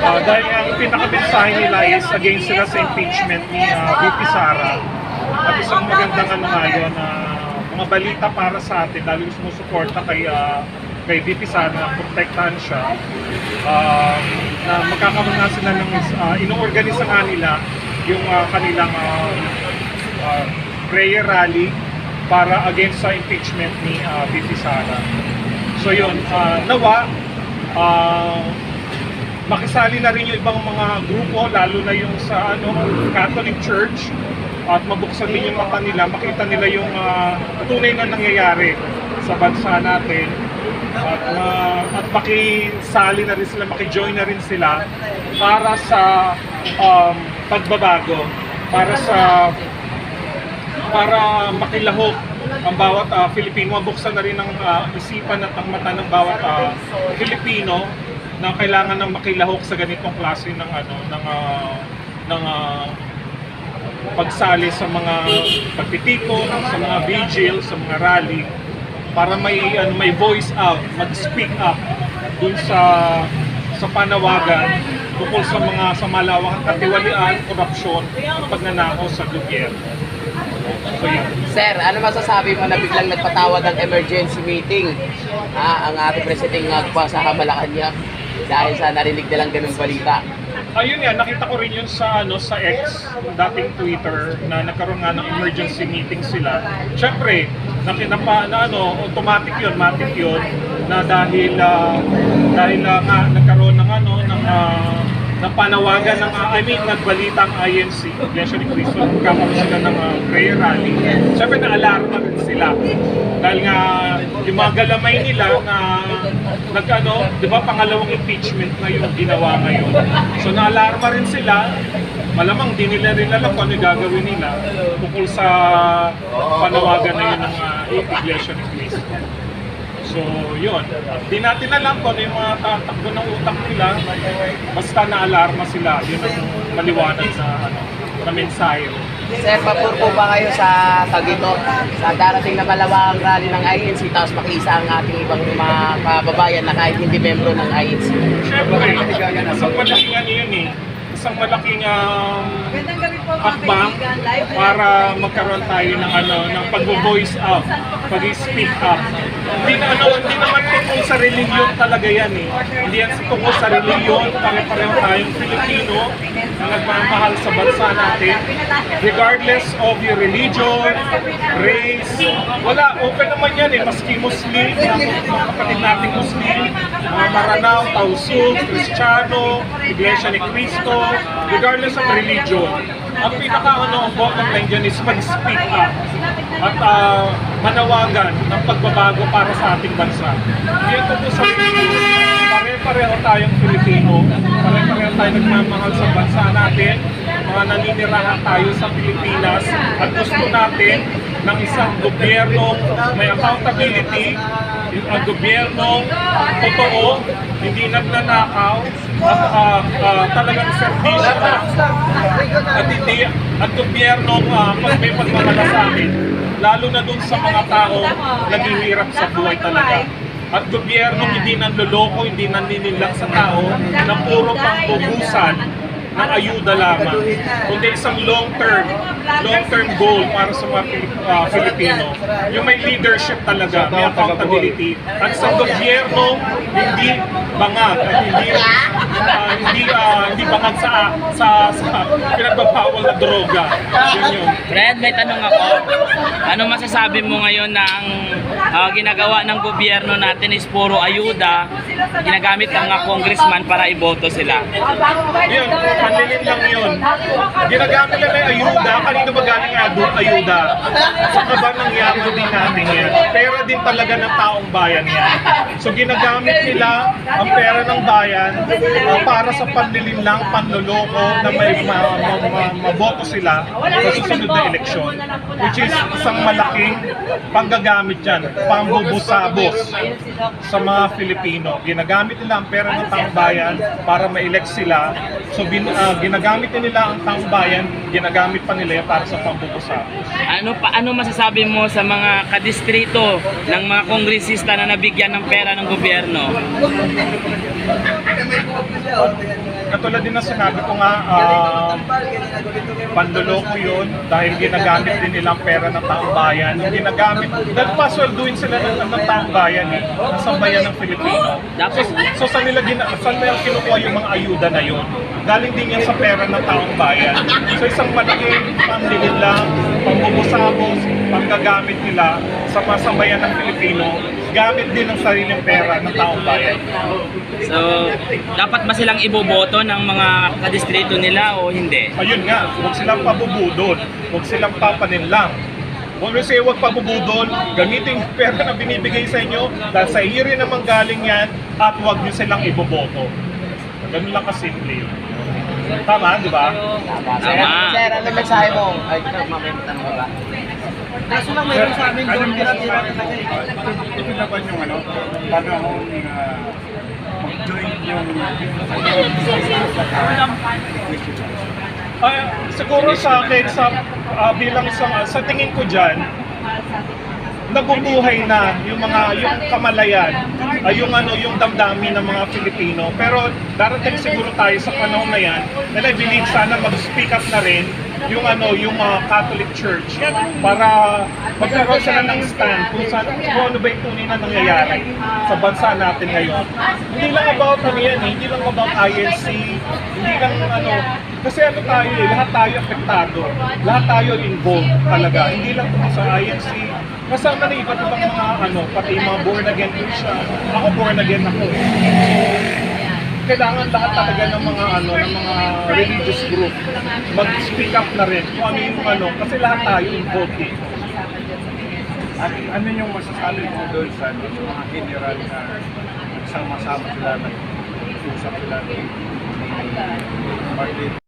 Ah, dahil ang pinakabensahe nila is against sila sa impeachment ni uh, VP Sara. At isang magandang ano nga yun, ah, mga balita para sa atin, lalo yung sumusuporta kay, ah, kay VP Sara na protektahan siya. Um, na magkakaroon nga sila ng uh, ino-organisa nga nila yung ah, kanilang ah, ah, prayer rally para against sa impeachment ni uh, VP Sara. So yun, ah, nawa, ah, makisali na rin yung ibang mga grupo, lalo na yung sa ano, Catholic Church, at mabuksan din yung mata nila, makita nila yung ah, tunay na nangyayari sa bansa natin. At, ah, at makisali na rin sila, makijoin na rin sila para sa um, pagbabago, para sa para makilahok ang bawat ah, Filipino, mabuksan na rin ang ah, isipan at ang mata ng bawat ah, Filipino na kailangan ng makilahok sa ganitong klase ng ano ng ah, ng ah, pagsali sa mga pagtitipon, sa mga vigil, sa mga rally para may ano, may voice out, mag-speak up dun sa sa panawagan tungkol sa mga sa malawakang katiwalian, korupsyon at pagnanakaw sa gobyerno. Sir, ano masasabi mo na biglang nagpatawag ng emergency meeting? Ah, ang ating presidente nga sa Malacanang dahil sa narinig nilang ganung balita? Ayun yan, nakita ko rin yun sa ano sa X, dating Twitter, na nagkaroon nga ng emergency meeting sila. Siyempre, nakinapa na ano, automatic yun, matic yun, na dahil ah, dahil ah, nga nagkaroon ng ano, ng ah, ng panawagan ng, ah, I mean, nagbalita ang INC, Iglesia ni Cristo, sila ng ah, prayer rally. Siyempre, na-alarma rin sila. Dahil nga, yung mga galamay nila na nagkano, di ba pangalawang impeachment na yung ginawa ngayon. So naalarma rin sila, malamang di nila rin alam kung ano yung gagawin nila tungkol sa panawagan na yun ng uh, Iglesia ni Cristo. So yun, di natin alam kung ano yung mga tatakbo ng utak nila, basta naalarma sila, yun ang maliwanag na, ano, na mensahe. Sir, papur po ba kayo sa Tagito sa darating na kalawang rally ng INC tapos makiisa ang ating ibang mga kababayan na kahit hindi membro ng INC? Siyempre, isang malaking ano yun eh, isang malaking um, hakbang para magkaroon tayo ng ano ng pag-voice out, pag-speak up. Hindi na ano, hindi naman tungkol sa religion talaga yan eh. Hindi yan tungkol sa religion, pare-pareho tayong Pilipino na nagmamahal sa bansa natin. Regardless of your religion, race, wala, open naman yan eh. Maski Muslim, mga kapatid nating Muslim, mga Maranao, Tausug, Kristiyano, Iglesia ni Cristo, regardless of religion, ang pinaka ano ang bottom line dyan is mag-speak up at ah, manawagan ng pagbabago para sa ating bansa. Hindi ito po sa. Pare-pareho tayong Pilipino, pare-pareho tayong nagmamahal sa bansa natin, mga naninirahan tayo sa Pilipinas at gusto natin ng isang gobyernong may accountability, ang gobyernong totoo, hindi nagnanakaw, at ah, ah, talagang serbisyo at hindi at gobyernong uh, may pagmamalasakit lalo na dun sa mga tao naghihirap sa buhay talaga. At gobyernong hindi nanloloko, hindi naninilang sa tao na puro pangbubusan ng ayuda lamang kundi isang long-term long-term goal para sa mga ah, Filipino. Yung may leadership talaga, may accountability. At sa gobyerno hindi bangag at hindi ah, hindi ah, hindi bangag sa sa sa pinagbabawal na droga. Yun Fred, may tanong ako. Ano masasabi mo ngayon na ang ah, ginagawa ng gobyerno natin is puro ayuda, ginagamit ng mga congressman para iboto sila? Yun, panlilin lang yun. Ginagamit nila yung ayuda. Kanino ba galing ang adu- ayuda? Sa ba nangyari din natin yan? Pera din talaga ng taong bayan yan. So ginagamit nila ang pera ng bayan uh, para sa panlilin lang, panloloko na may ma- ma- ma- maboto sila sa susunod na eleksyon. Which is isang malaking panggagamit yan, pambubusabos sa mga Filipino. Ginagamit nila ang pera ng taong bayan para ma-elect sila. So bin, ah, ginagamit nila ang taong bayan, ginagamit pa nila para sa pambubusabos. Ano pa ano masasabi mo sa mga kadistrito ng mga kongresista na nabigyan ng pera ng gobyerno? Katulad din na sinabi ko nga, panluloko yun dahil ginagamit din nilang pera ng taong bayan. Ginagamit, dahil pasweldoin sila ng, ng taong bayan eh, ng sambayan ng Pilipino. Tapos, So saan nila, gina, saan nila kinukuha yung mga ayuda na yun? Galing din yan sa pera ng taong bayan. So isang malaking pambilin lang, pambubusabos, panggagamit nila sa masambayan ng Pilipino, gamit din ng sariling pera ng taong bayan. so, dapat ba silang iboboto ng mga kadistrito nila o hindi? Ayun nga, huwag silang pabubudol, huwag silang papaninlang. Huwag kasi huwag pabubudol, gamitin yung pera na binibigay sa inyo dahil sa iyo rin naman galing yan at huwag nyo silang iboboto. Ganun lang kasimple yun. Tama, di ba? Tama. Sir, ano mensahe mo? Ay, mamaya may tanong ba? Kaso lang mayroon sa amin doon tira-tira talaga eh. Ito naman yung ano, panahon na mag-join yung Ay, siguro sa akin, sa, ah, bilang isang, sa tingin ko dyan, nabubuhay na yung mga yung kamalayan ay yung ano yung damdamin ng mga Pilipino pero darating siguro tayo sa panahon na yan na I believe sana mag-speak up na rin yung ano yung mga Catholic Church. Para magkaroon sila ng stand kung, saan, kung ano ba yung tunay na nangyayari sa bansa natin ngayon. Hindi lang about ano yan eh, hindi lang about INC hindi lang ano. Kasi ano tayo eh, lahat tayo apektado. Lahat tayo involved talaga. Hindi lang tungkol sa INC kasama na iba't ibang mga ano, pati mga born again Christian. Ako born again ako. eh. Kailangan lahat talaga ng mga ano, ng mga religious group mag-speak up na rin kung ano yung ano, kasi lahat tayo involved eh. At ano yung masasabi mo doon sa, ano, mga general na nagsama-sama sila, nag-usap sila ng Martin